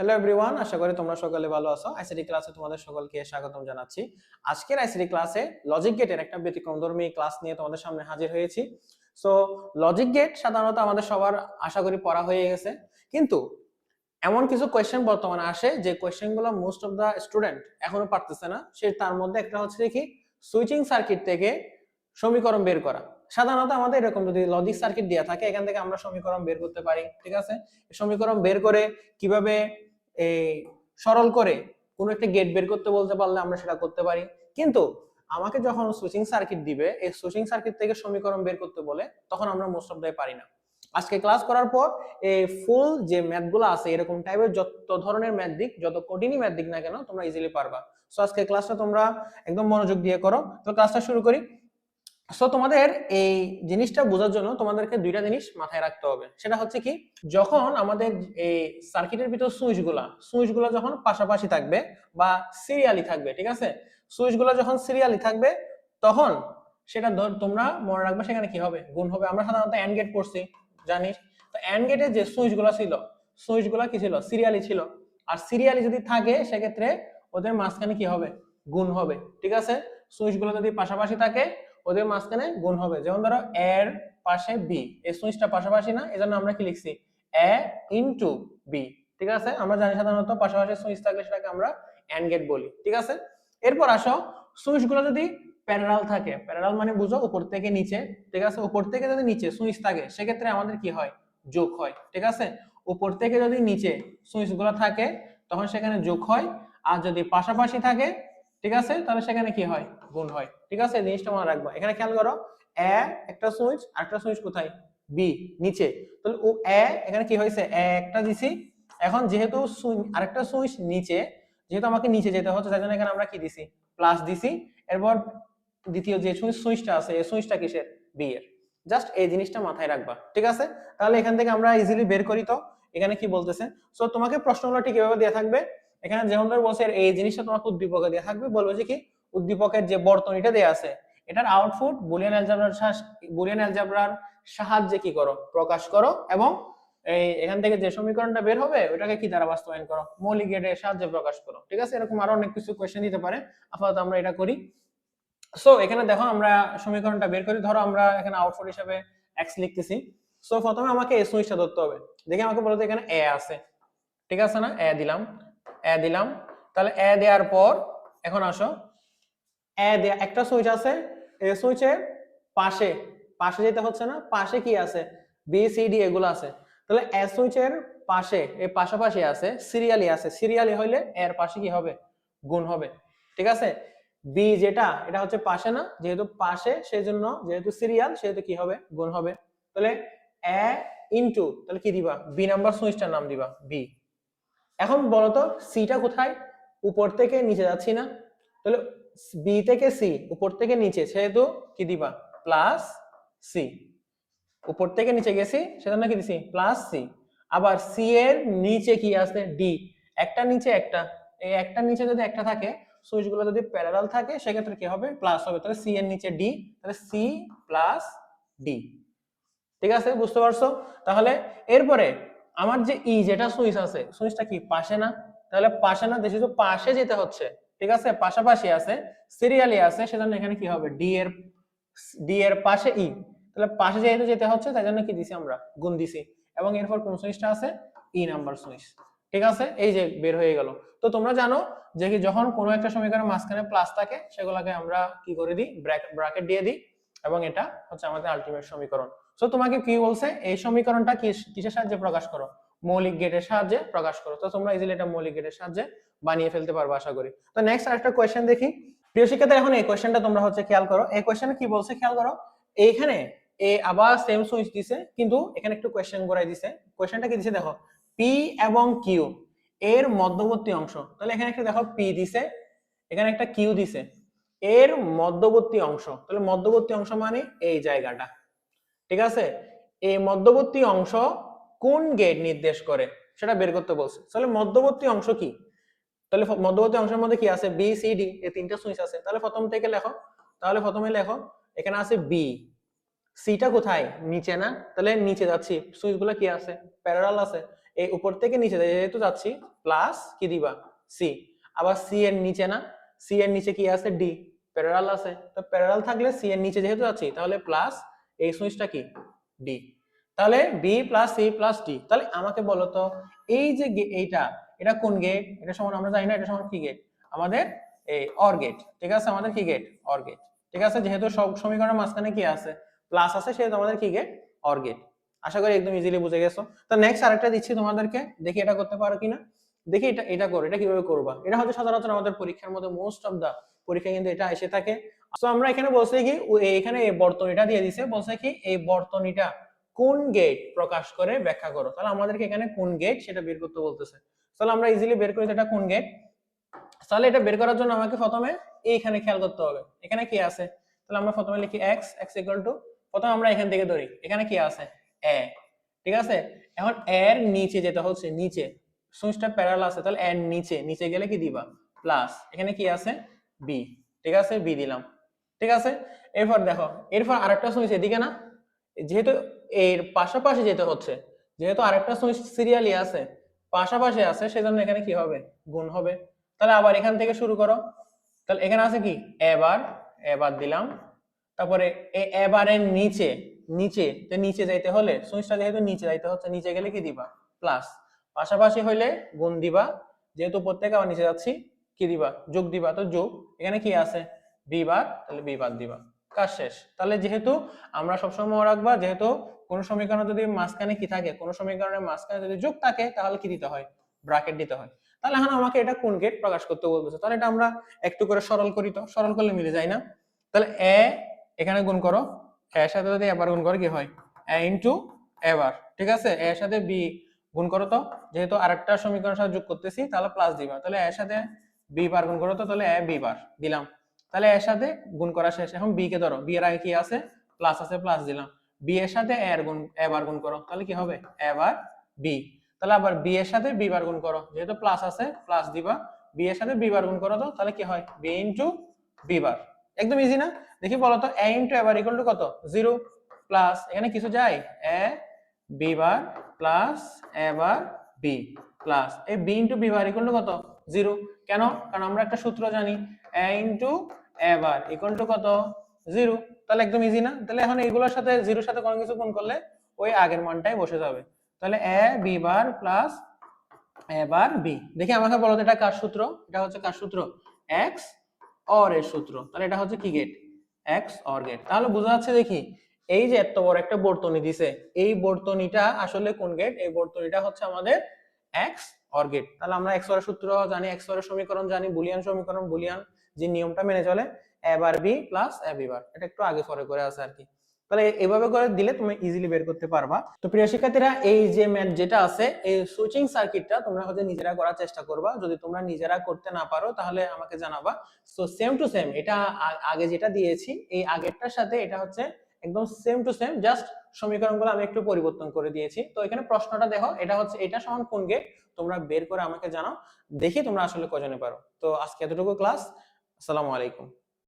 Hello everyone আশা করি তোমরা সকলে ভালো আছো। আইসিডি ক্লাসে তোমাদের সকলকে স্বাগতম জানাচ্ছি। আজকের আইসিডি ক্লাসে লজিক গেটের একটা ব্যতিক্রমধর্মী ক্লাস নিয়ে তোমাদের সামনে হাজির হয়েছি। সো লজিক গেট সাধারণত আমাদের সবার আশা করি পড়া হয়ে গেছে। কিন্তু এমন কিছু কোয়েশ্চেন বর্তমানে আসে, যে কোয়েশ্চেনগুলো মোস্ট অফ দা স্টুডেন্ট এখনও পারতেছে না। সে তার মধ্যে একটা হচ্ছে কি? সুইচিং সার্কিট থেকে সমীকরণ বের করা। সাধারণত আমাদের এরকম যদি লজিক সার্কিট দেওয়া থাকে, এখান থেকে আমরা সমীকরণ বের করতে পারি, ঠিক আছে? সমীকরণ বের করে কীভাবে এই সরল করে কোনো একটা গেট বের করতে বলতে পারলে আমরা সেটা করতে পারি। কিন্তু আমাকে যখন সুইচিং সার্কিট দিবে, এই সুইচিং সার্কিট থেকে সমীকরণ বের করতে বলে, তখন আমরা মোস্ট অফ দাই পারি না। আজকে ক্লাস করার পর এই ফুল যে ম্যাথগুলো আছে, এরকম টাইপের যত ধরনের ম্যাথ দিক, যত কঠিনই ম্যাথ দিক না কেন, তোমরা ইজিলি পারবা। সো আজকে ক্লাসটা তোমরা একদম মনোযোগ দিয়ে করো। তো ক্লাসটা শুরু করি। সো তোমাদের এই জিনিসটা বোঝার জন্য তোমাদেরকে দুইটা জিনিস মাথায় রাখতে হবে। সেটা হচ্ছে কি, যখন আমাদের এই সার্কিটের ভিতর সুইচগুলা সুইচগুলো যখন পাশাপাশি থাকবে বা সিরিয়ালি থাকবে, ঠিক আছে? সুইচগুলো যখন সিরিয়ালি থাকবে, তখন সেটা ধর, তোমরা মনে রাখবে সেখানে কি হবে? গুণ হবে। আমরা সাধারণত অ্যান্ড গেট পড়ছি জানিস তো অ্যান্ড গেটে যে সুইচগুলো ছিল সুইচগুলো কি ছিল? সিরিয়ালি ছিল। আর সিরিয়ালি যদি থাকে, সেক্ষেত্রে ওদের মাঝখানে কি হবে? গুণ হবে, ঠিক আছে? সুইচগুলো যদি পাশাপাশি থাকে ওদের মাঝখানে গুণ হবে। যেমন ধরো এর পাশে বি এই সুইচটা পাশাপাশি না, এজন্য আমরা কি লিখছি? এ ইনটু বি ঠিক আছে? আমরা জানি সাধারণত পাশাপাশি সুইচ থাকলে সেটাকে আমরা এন্ড গেট বলি, ঠিক আছে? এরপর আসো সুইচগুলো যদি প্যারালাল থাকে প্যারালাল মানে বুঝো উপর থেকে নিচে, ঠিক আছে? উপর থেকে যদি নিচে সুইচ থাকে, সেক্ষেত্রে আমাদের কি হয়? যোগ হয়, ঠিক আছে? উপর থেকে যদি নিচে সুইচগুলো থাকে, তখন সেখানে যোগ হয়। আর যদি পাশাপাশি থাকে ঠিক আছে? তাহলে সেখানে কি হয়? গুণ হয়। ঠিক আছে? জিনিসটা মনে রাখবা। এখানে খেয়াল করো, এ একটা সুইচ আর একটা সুইচ কোথায়? বি নিচে। তাহলে ও এ, এখানে কি হয়েছে? এ একটা দিছি। এখন যেহেতু আরেকটা সুইচ নিচে, যেহেতু আমাকে নিচে যেতে হচ্ছে, তাই জন্য এখানে আমরা কি দিছি? প্লাস দিছি। এরপর দ্বিতীয় যে সুইচ সুইচটা আছে, এই সুইচটা কিসের? বি এর। জাস্ট এই জিনিসটা মাথায় রাখবা। ঠিক আছে? তাহলে এখান থেকে আমরা ইজিলি বের করি তো। এখানে কি বলতেছে? সো তোমাকে প্রশ্নগুলো ঠিক এভাবে দেওয়া থাকবে। এখানে ধর বলছে, এই জিনিসটা তোমাকে উদ্দীপকে দেওয়া থাকবে। বলবে যে কি? উদ্দীপকের যে বর্তনীটা দেয়া আছে, এটার আউটপুট বুলিয়ান অ্যালজাবরার বুলিয়ান অ্যালজাবরার সাহায্যে কি করো? প্রকাশ করো এবং এই এখান থেকে যে সমীকরণটা বের হবে ওটাকে কি দ্বারা বাস্তবায়ন করো? মৌলিক গেটের সাহায্যে প্রকাশ করো। ঠিক আছে? এরকম আরও অনেক কিছু কোয়েশ্চেন দিতে পারে। আপাতত আমরা এটা করি। সো এখানে দেখো আমরা সমীকরণটা বের করি। ধরো আমরা এখানে আউটপুট হিসাবে এক্স লিখতেছি। সো প্রথমে আমাকে এই সুইচটা ধরতে হবে। দেখি আমাকে বলতে এখানে এ আছে। ঠিক আছে না? এ দিলাম। এ দিলাম। তাহলে এ দেওয়ার পর, এখন আসো। এ দেয়া, একটা সুইচ আছে এই সুইচের পাশে পাশে যেতে হচ্ছে না, পাশে কি আছে? বি সি ডি এগুলো আছে। তাহলে এ সুইচের পাশে এই পাশাপাশি আছে সিরিয়ালি আছে। সিরিয়ালি হইলে এর পাশে কি হবে? গুণ হবে। ঠিক আছে? বি যেটা, এটা হচ্ছে পাশে না, যেহেতু পাশে সেই জন্য যেহেতু সিরিয়াল, সেহেতু কি হবে? গুণ হবে। তাহলে এ ইনটু তাহলে কি দিবা? বি নাম্বার সুইচটার নাম দিবা বি এখন বলতো সিটা কোথায়? উপর থেকে নিচে যাচ্ছি না। তাহলে বি থেকে সি উপর থেকে নিচে, সেহেতু কি দিবা? প্লাস সি উপর থেকে নিচে গেছি, সেজন্য কি দিছি? প্লাস সি আবার সি এর নিচে কি আছে? ডি একটা নিচে একটা। এই একটা নিচে যদি একটা থাকে সুইচগুলো যদি প্যারালাল থাকে, সেক্ষেত্রে কি হবে? প্লাস হবে। তাহলে সি এর নিচে ডি তাহলে সি প্লাস ডি ঠিক আছে? বুঝতে পারছ? তাহলে এরপরে আমার যে ই যেটা সুইচ আছে, সুইচটা কি, পাশে না? তাহলে পাশে না যেহেতু পাশে যেতে হচ্ছে, ঠিক আছে? পাশাপাশি আছে সিরিয়ালি আছে, সেজন্য এখানে কি হবে? ডি এর ডি এর পাশে ই। তাহলে পাশে যেহেতু যেতে হচ্ছে, তাই জন্য কি দিছি আমরা? গুণ দিছি। এবং এরপর কোন সুইচটা আছে? E number switch. ঠিক আছে? এই যে বের হয়ে গেল। তো তোমরা জানো যে কি যখন কোনো একটা সমীকরণের মাঝখানে প্লাস থাকে, সেগুলোকে আমরা কি করে দিই? ব্র্যাকেট দিয়ে দিই। এবং এটা হচ্ছে আমাদের আলটিমেট সমীকরণ। সো তোমাকে কি বলছে? এই সমীকরণটা কিসের সাহায্যে প্রকাশ করো? মৌলিক গেটের সাহায্যে প্রকাশ করো। তো তোমরা ইজিলি এটা মৌলিক গেটের সাহায্যে বানিয়ে ফেলতে পারবে, আশা করি। তো নেক্সট আরেকটা কোয়েশ্চেন দেখি। প্রিয় শিক্ষার্থী, এখন এই কোয়েশ্চেনটা তোমরা হচ্ছে খেয়াল করো। এই কোয়েশ্চেনে কি বলছে খেয়াল করো? এইখানে এ আবার সেম সুইচ দিছে, কিন্তু এখানে একটু কোয়েশ্চেন করাই দিছে। কোয়েশ্চেনটা কি দিছে? দেখো পি এবং কিউ এর মধ্যবর্তী অংশ। তাহলে এখানে একটা দেখো পি দিছে, এখানে একটা কিউ দিছে। এর মধ্যবর্তী অংশ। তাহলে মধ্যবর্তী অংশ মানে এই জায়গাটা। ঠিক আছে? এই মধ্যবর্তী অংশ কোন গেট নির্দেশ করে? সেটা বের করতে বলছে। তাহলে মধ্যবর্তী অংশ কি? তাহলে মধ্যবর্তী অংশের মধ্যে কি আছে? বি সি ডি এই তিনটা সুইচ আছে। তাহলে প্রথম থেকে লেখো। তাহলে প্রথমে লেখো, এখানে আছে বি সিটা কোথায়? নিচে না? তাহলে নিচে যাচ্ছি। সুইচগুলো কি আছে? প্যারালাল আছে। এই উপর থেকে নিচে যেহেতু যাচ্ছি প্লাস কি দিবা? সি আবার সি এর নিচে না? সি এর নিচে কি আছে? ডি প্যারালাল আছে। তো প্যারালাল থাকলে সি এর নিচে যেহেতু যাচ্ছি, তাহলে প্লাস এই সুইচটা কি? ডি তাহলে B plus C plus D তাহলে আমাকে বলো তো, এই যে এইটা, এটা কোন গেট এটা সমান আমরা জানি না, এটা সমান কি গেট আমাদের এই অর গেট ঠিক আছে? আমাদের কি গেট অর গেট ঠিক আছে? যেহেতু সব সমীকরণের মাঝখানে কি আছে? প্লাস আছে, সেহেতু আমাদের কি গেট অর গেট আশা করি একদম ইজিলি বুঝে গেছো। তো নেক্সট আরেকটা দিচ্ছি তোমাদেরকে, দেখি এটা করতে পারো কিনা। দেখি এটা এটা করো, এটা কীভাবে করবা? এটা হয়তো সাধারণত আমাদের পরীক্ষার মধ্যে মোস্ট অফ দা পরীক্ষা কিন্তু এটা এসে থাকে। তো আমরা এখানে বলছি কি এখানে এই বর্তনীটা দিয়ে দিছে, বলছে কি, এই বর্তনীটা কোন গেট প্রকাশ করে ব্যাখ্যা করো। তাহলে আমাদেরকে এখানে কোন গেট সেটা বের করতে বলতেছে। তাহলে আমরা ইজিলি বের করি এটা কোন গেট তাহলে এটা বের করার জন্য আমাকে প্রথমে এইখানে খেয়াল করতে হবে। এখানে কি আছে? তাহলে আমরা প্রথমে লিখি x x ইকুয়াল টু প্রথমে আমরা এখান থেকে ধরি। এখানে কি আছে? a ঠিক আছে? এখন এর নিচে যেটা হচ্ছে, নিচে। সুইচটা প্যারাল আছে, তাহলে এর নিচে। নিচে গেলে কি দিবা? প্লাস এখানে কি আছে? b ঠিক আছে? b দিলাম। ঠিক আছে? এরপর দেখো, এরপর আরেকটা সুইচ এদিকে না, যেহেতু এর পাশাপাশি যেতে হচ্ছে, যেহেতু আরেকটা সুইচ সিরিয়ালি আছে, পাশাপাশি আছে, সেজন্য এখানে কি হবে? গুণ হবে। তাহলে আবার এখান থেকে শুরু করো। তাহলে এখানে আছে কি? এবার এবার দিলাম। তারপরে এই এবারের নিচে নিচে, তো নিচে যাইতে হলে সুইচটা যেহেতু নিচে যাইতে হচ্ছে, নিচে গেলে কি দিবা? প্লাস পাশাপাশি হইলে গুণ দিবা। যেহেতু প্রত্যেকে আবার নিচে যাচ্ছি, কি দিবা? যোগ দিবা। তো যোগ, এখানে কি আছে? বি তাহলে বি বার দিবা। কাজ শেষ। তাহলে যেহেতু আমরা সবসময় মনে রাখবা, যেহেতু কোন সমীকরণ যদি মাঝখানে কি থাকে, কোন সমীকরণের মাঝখানে যদি যোগ থাকে, তাহলে কি দিতে হয়? ব্র্যাকেট দিতে হয়। তাহলে এখন আমাকে এটা কোন গেট প্রকাশ করতে বলতেছে? তাহলে এটা আমরা একটু করে সরল করি তো। সরল করলে মিলে যায় না। তাহলে এ এখানে গুণ করো। এর সাথে যদি এবার গুণ করো, কি হয়? এ ইন্টু এবার। ঠিক আছে? এর সাথে বি গুণ করো তো। যেহেতু আরেকটা সমীকরণ সাথে যোগ করতেছি, তাহলে প্লাস দিবা। তাহলে এর সাথে বি বার গুণ করো তো। তাহলে এ বি বার দিলাম। তাহলে এর সাথে গুণ করা শেষ। এখন বি কে ধরো বি এর আগে কি আছে? প্লাস আছে প্লাস দিলাম। বি এর সাথে এ এর গুণ এ বার গুণ করো, তাহলে কি হবে? এ বার বি তাহলে আবার বি এর সাথে বি বার গুণ করো, যেহেতু প্লাস আছে প্লাস দিবা। বি এর সাথে বি বার গুণ করো তো, তাহলে কি হয়? B into B bar. একদম ইজি না? দেখি বলো তো A into A bar equal to কত? জিরো প্লাস এখানে কিছু যায়? A B bar plus A bar B plus এই B into B bar equal to কত? জিরো কেন? কারণ আমরা একটা সূত্র জানি A into A bar equal to কত? জিরো তাহলে একদম ইজি না? তাহলে এখন এগুলোর সাথে জিরোর সাথে কোনো কিছু গুণ করলে ওই আগের মানটাই বসে যাবে। তাহলে A B bar plus A bar B দেখি আমাকে বলো এটা কার সূত্র? এটা হচ্ছে কার সূত্র? এক্স অর এর সূত্র। তাহলে এটা হচ্ছে কি গেট এক্স অর গেট তাহলে বোঝা যাচ্ছে দেখি, এই যে এত বড় একটা বর্তনী দিছে, এই বর্তনীটা আসলে কোন গেট এই বর্তনীটা হচ্ছে আমাদের এক্স অর গেট তাহলে আমরা এক্স অর সূত্র জানি এক্স অর সমীকরণ জানি, বুলিয়ান সমীকরণ, বুলিয়ান যে নিয়মটা মেনে চলে A bar B plus A B bar এটা একটু আগে পরে করে আছে আর কি। তাহলে এভাবে করে দিলে তুমি ইজিলি বের করতে পারবা। তো প্রিয় শিক্ষার্থীরা, এই যে ম্যাথ যেটা আছে, এই সুইচিং সার্কিটটা তোমরা হচ্ছে নিজেরা করার চেষ্টা করবা। যদি তোমরা নিজেরা করতে না পারো, তাহলে আমাকে জানাবা। সো সেম টু সেম এটা আগে যেটা দিয়েছি, এই আগেরটার সাথে এটা হচ্ছে একদম সেম টু সেম জাস্ট সমীকরণগুলো আমি একটু পরিবর্তন করে দিয়েছি। তো এখানে প্রশ্নটা দেখো, এটা হচ্ছে এটা সমান কোন গেট তোমরা বের করে আমাকে জানাও, দেখি তোমরা আসলে কজনে পারো। তো আজকে এতটুকু ক্লাস আসসালামু আলাইকুম।